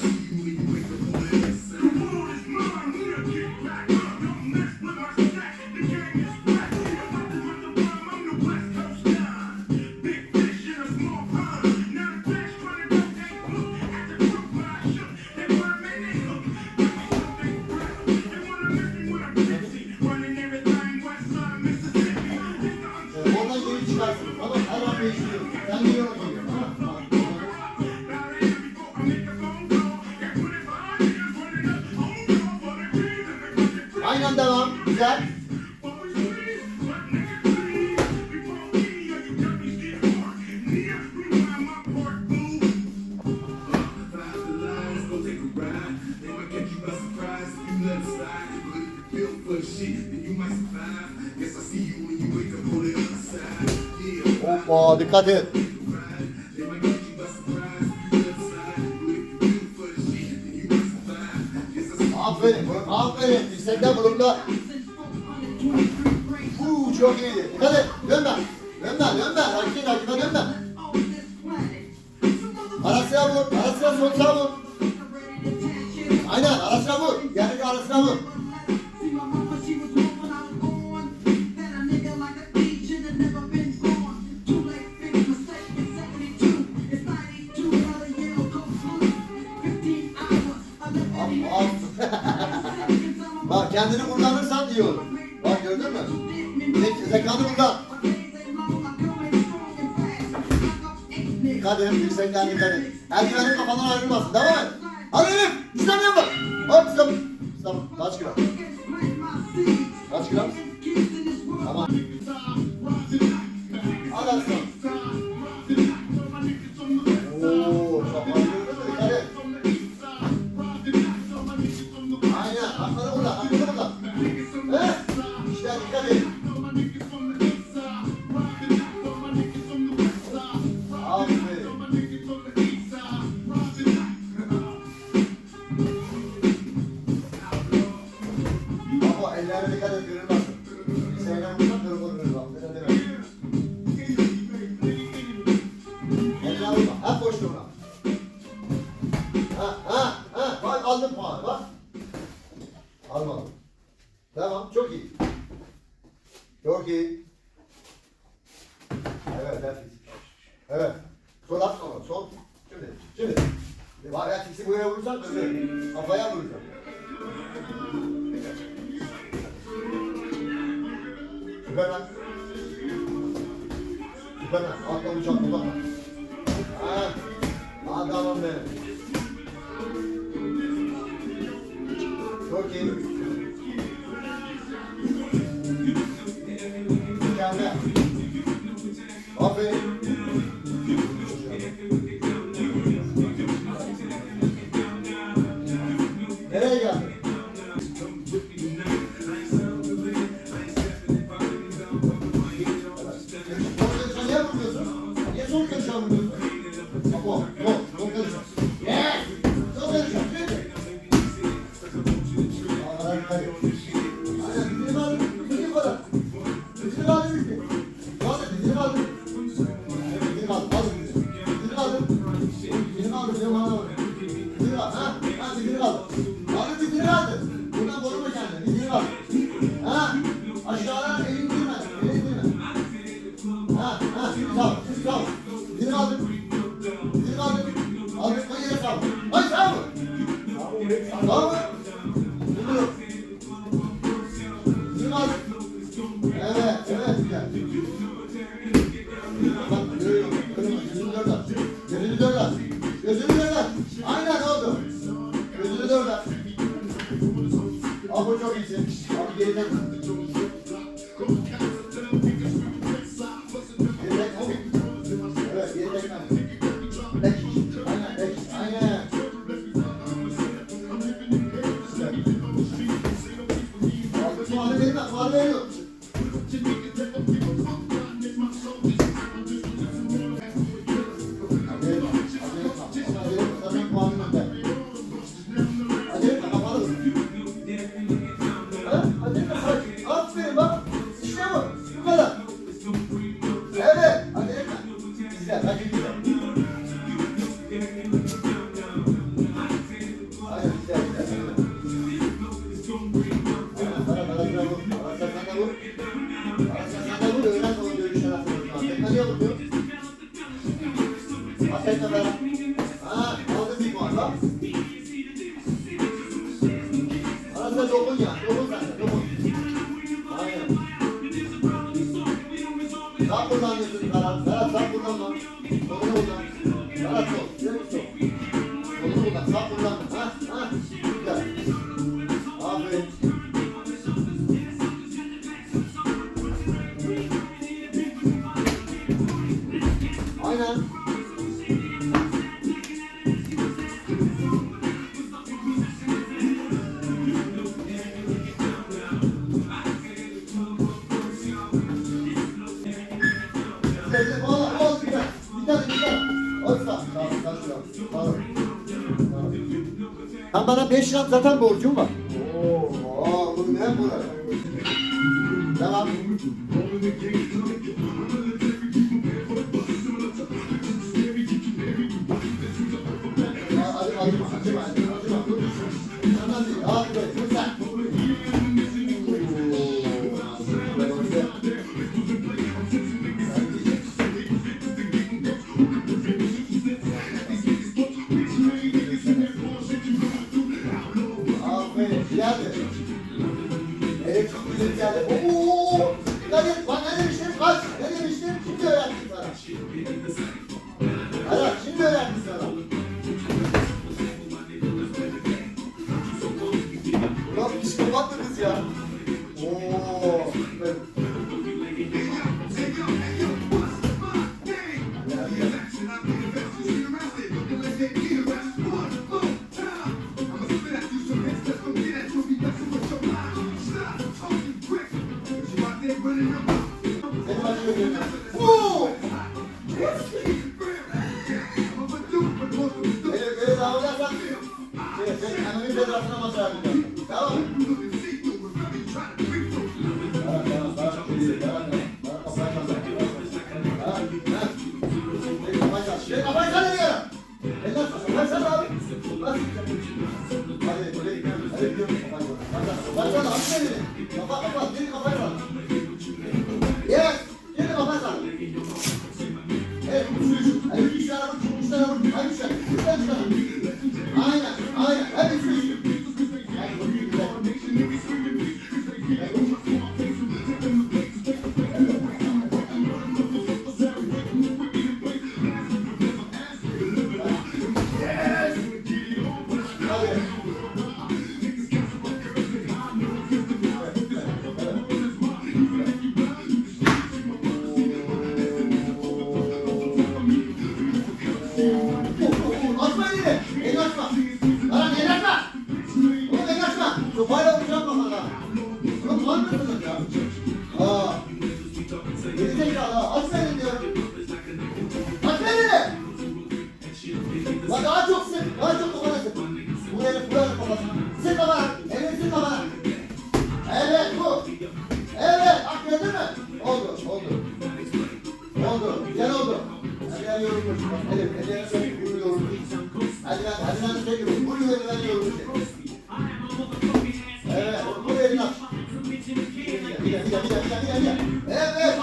Gracias. Güzel. Hoppa dikkat et. Aferin, aferin. Sen de bulumda çok iyiydi. Hadi dön ben. Dön ben, dön ben. Rakibe, rakibe dön ben. Arasına vur, arasına sol sağ vur. Aynen, arasına vur. Yerdeki arasına vur. Eldivenin kafandan ayrılmasın. Devam et. Hadi Elif. Düzenliyorum bak. Hop sen Instagram Valeu. Did you? Saya. Lan bana 5 lira zaten borcum var. Oo, bu ne bu? Tamam. Thank you. y yo. gel gel gel gel. Evet.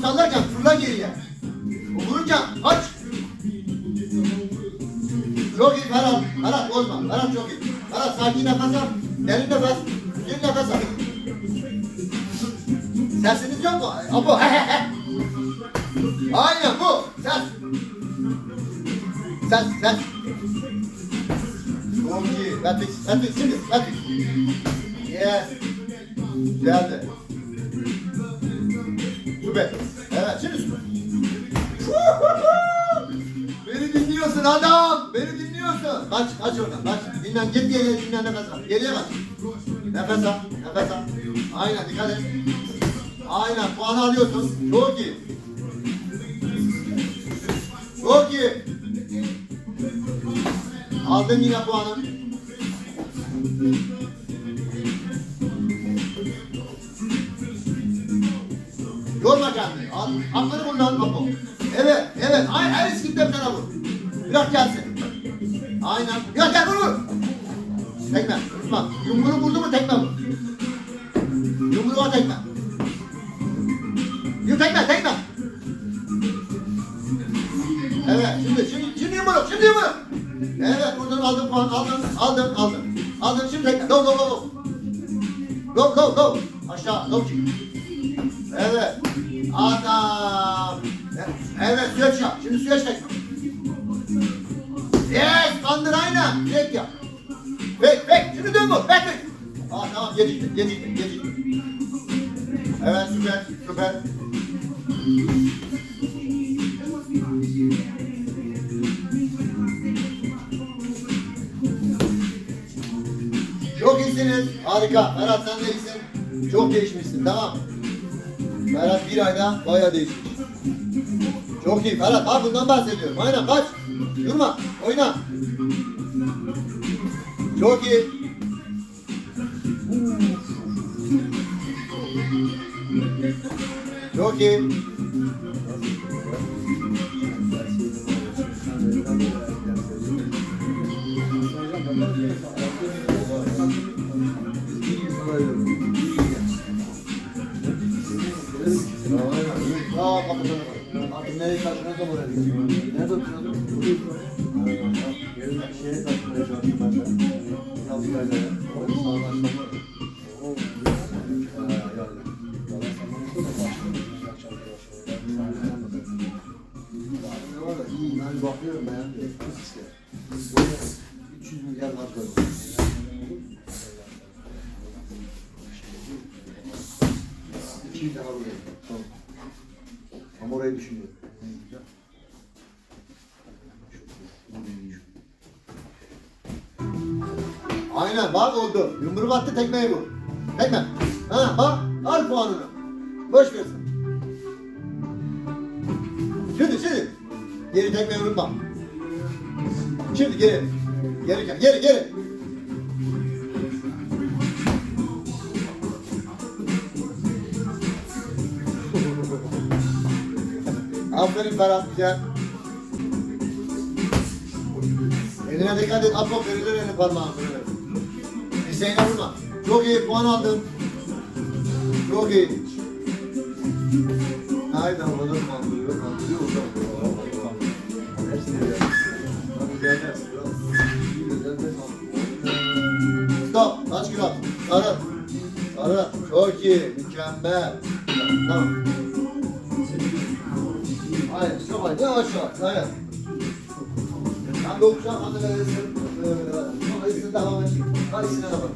sallarken fırla geriye. Vururken aç. Çok iyi Ferhat. Ferhat bozma. Ferhat çok iyi. Ferhat sakin nefes al. Derin nefes. Derin nefes al. Sesiniz yok mu? Apo he he he. Aynen bu. Ses. Ses ses. Çok iyi. Patrick. Patrick şimdi. Patrick. Yes. Geldi. Oradan kaç. Dinlen git geriye dinlen nefes al. Geriye kaç. Nefes al. Nefes al. Aynen dikkat et. Aynen puanı alıyorsun. Çok iyi. Çok iyi. Aldın yine puanı. Yorma kendini. Al, aklını bundan Apo. Evet, evet. Ay, her iskimden sana vur. Bırak gelsin. Aynen. Ya gel vur vur. Tekme. Vurma. Yumruğu vurdu mu tekme vur. Yumruğa tekme. Yürü tekme, tekme. Evet, şimdi, şimdi, şimdi yumruk, şimdi yumruk. Evet, buradan aldın puan, aldın, aldın, aldın. Aldın, şimdi tekme. Go, go, go, go. Go, go, go. Aşağı, go çık. İyisiniz. Harika. Ferhat sen de iyisin. Çok değişmişsin. Tamam. Ferhat bir ayda bayağı değişmiş. Çok iyi Ferhat. Bak bundan bahsediyorum. Aynen kaç. Durma. Oyna. Çok iyi. Çok iyi. Aa kapıdan. Abi nereye buraya gidiyor. Nerede oturuyorsun? Şeye Ama orayı düşünüyorum. Aynen bak oldu. Yumruk attı tekmeyi vur. Tekme. Ha bak al puanını. Boş versin. Şimdi şimdi. Geri tekmeyi vurma. Şimdi geri. Geri. Geri geri. Aferin Ferhat. Eline dikkat et. Atma verilir elini parmağın. Hüseyin'e vurma. Çok iyi puan aldın. Çok iyi. Haydi. Bir güzel de kaldırıyor. Stop. Kaç kilo? Sarı. Sarı. Çok iyi. Mükemmel. Tamam. Hayır. Hayır. Yavaş yavaş. Hayır. Sen dokuşan adı verirsin. Sonra ikisini devam et. Hadi ikisine de bak.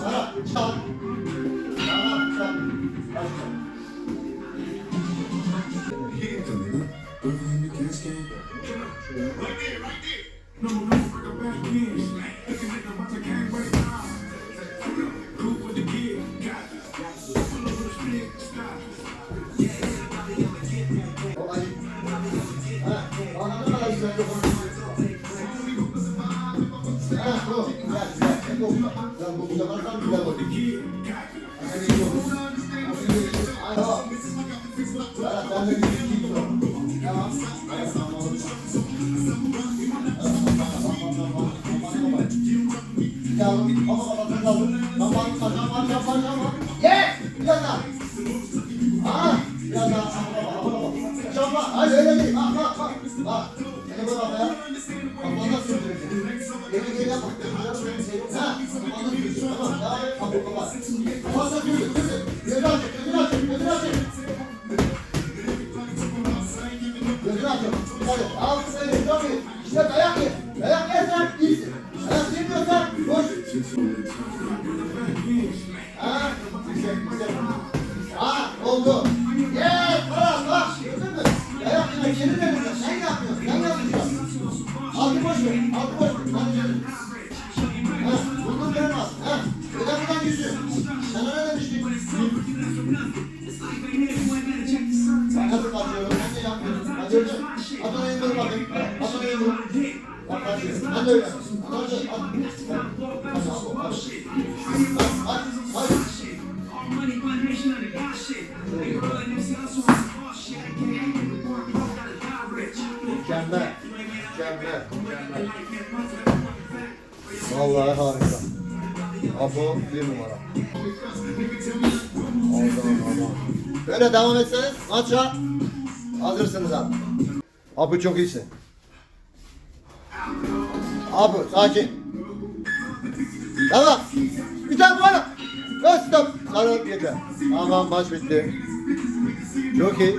Right there, right there. Ben de bir şey Tamam. Yes! Biraz daha. Aa, biraz daha. Çapa, hadi öyle değil. Bak, bak, bak. Bak. Telefonu al ya. Bak, bana sürdürecek. Geri geri yap. Ha, değil. Dayak yersen iyisin. Dayak yemiyorsan. Ha? Şey, şey. Ha? Oldu. Mükemmel. Mükemmel. Vallahi harika. Abo bir numara. Allah'ım Böyle devam etseniz maça hazırsınız abi. Abi çok iyisin. Abi sakin. Tamam. Bir tane bana. Göster. Sarı yeter. Aman maç bitti. Çok iyi.